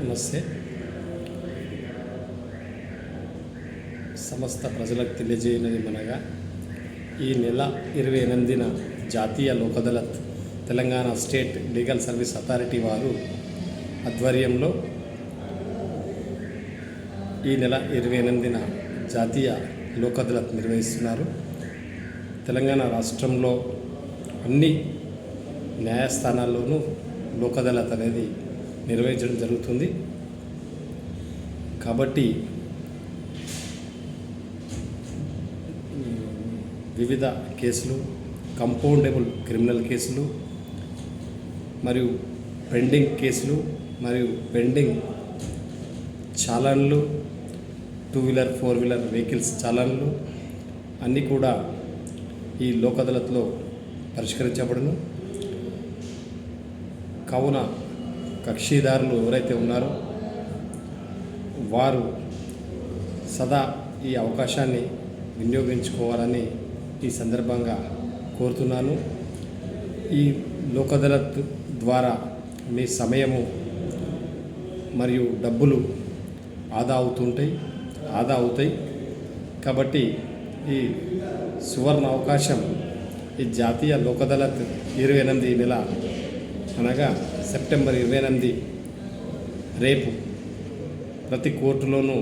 నమస్తే. సమస్త ప్రజలకు తెలియజేయనది మనగా ఈ నెల ఇరవై ఎనిమిదిన జాతీయ Lok Adalat Telangana State Legal Service Authority వారు ఆధ్వర్యంలో ఈ నెల ఇరవై ఎనిమిదిన జాతీయ లోకదళత్ నిర్వహిస్తున్నారు. తెలంగాణ రాష్ట్రంలో అన్ని న్యాయస్థానాల్లోనూ లోకదళత్ అనేది నిర్వహించడం జరుగుతుంది. కాబట్టి వివిధ కేసులు కంపౌండబుల్ క్రిమినల్ కేసులు మరియు పెండింగ్ కేసులు మరియు pending చాలన్లు two wheeler four wheeler vehicles చాలన్లు అన్నీ కూడా ఈ లోక్ అదాలత్లో పరిష్కరించబడును. కావున కక్షిదారులు ఎవరైతే ఉన్నారో వారు సదా ఈ అవకాశాన్ని వినియోగించుకోవాలని ఈ సందర్భంగా కోరుతున్నాను. ఈ లోక్ ద్వారా మీ సమయము మరియు డబ్బులు ఆదా అవుతుంటాయి ఆదా అవుతాయి. కాబట్టి ఈ సువర్ణ అవకాశం ఈ జాతీయ లోక్ ఇరవై ఎనిమిది నెల అనగా సెప్టెంబర్ ఇరవై ఎనిమిది రేపు ప్రతి కోర్టులోనూ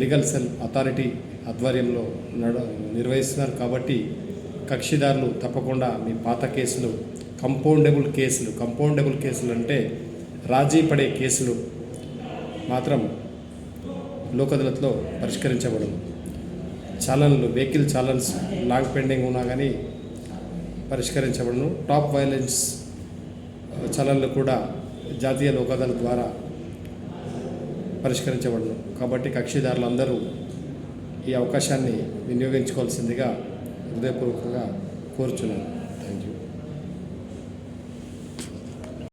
లీగల్ సెల్ అథారిటీ ఆధ్వర్యంలో నడ నిర్వహిస్తున్నారు కాబట్టి కక్షిదారులు తప్పకుండా మీ పాత కేసులు కంపౌండబుల్ కేసులు కంపౌండబుల్ కేసులు అంటే రాజీ పడే కేసులు మాత్రం లోక్ అదాలత్లో పరిష్కరించబడదు చాలన్లు వెహికల్ చాలన్స్ లాంగ్ పెండింగ్ ఉన్నా కానీ పరిష్కరించబడను. టాప్ వైలెన్స్ చలన్లు కూడా జాతీయ లోక్ ద్వారా పరిష్కరించబడను. కాబట్టి కక్షిదారులందరూ ఈ అవకాశాన్ని వినియోగించుకోవాల్సిందిగా హృదయపూర్వకంగా కోరుచున్నాను. Thank you